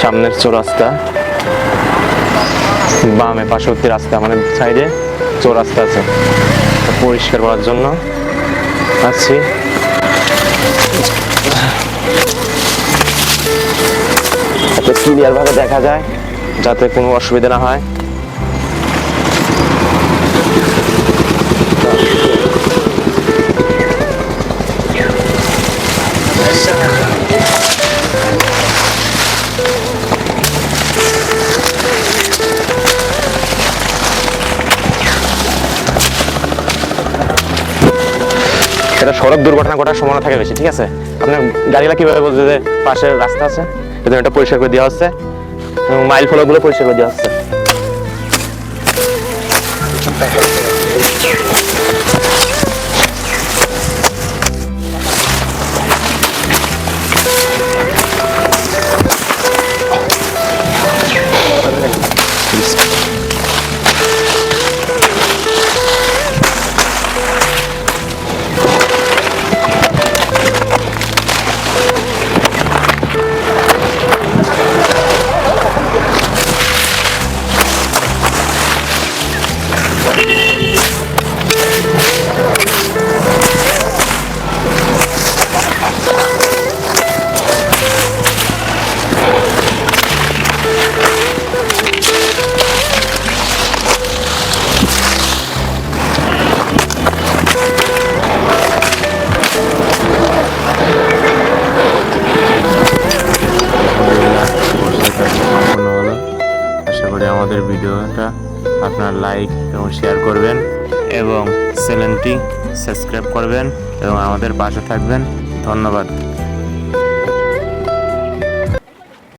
সামনের চৌরাস্তা। বামে পার্শ্ববর্তী রাস্তা মানে সাইডে চৌরাস্তা আছে। পরিষ্কার করার জন্য আসছি যাতে ক্লিয়ার ভাবে দেখা যায়, যাতে কোনো অসুবিধা না হয়। এটা সড়ক দুর্ঘটনা ঘটার সম্ভাবনা থাকে বেশি, ঠিক আছে? আপনার গাড়িগুলো কীভাবে বলছে যে পাশে রাস্তা আছে? এজন্য এটা পরিষ্কার করে দেওয়া হচ্ছে। মাইল ফলকগুলো পরিষ্কার করে দেওয়া হচ্ছে। ভিডিওটা আপনার লাইক এবং শেয়ার করবেন এবং চ্যানেলটি সাবস্ক্রাইব করবেন এবং আমাদের পাশে থাকবেন। ধন্যবাদ।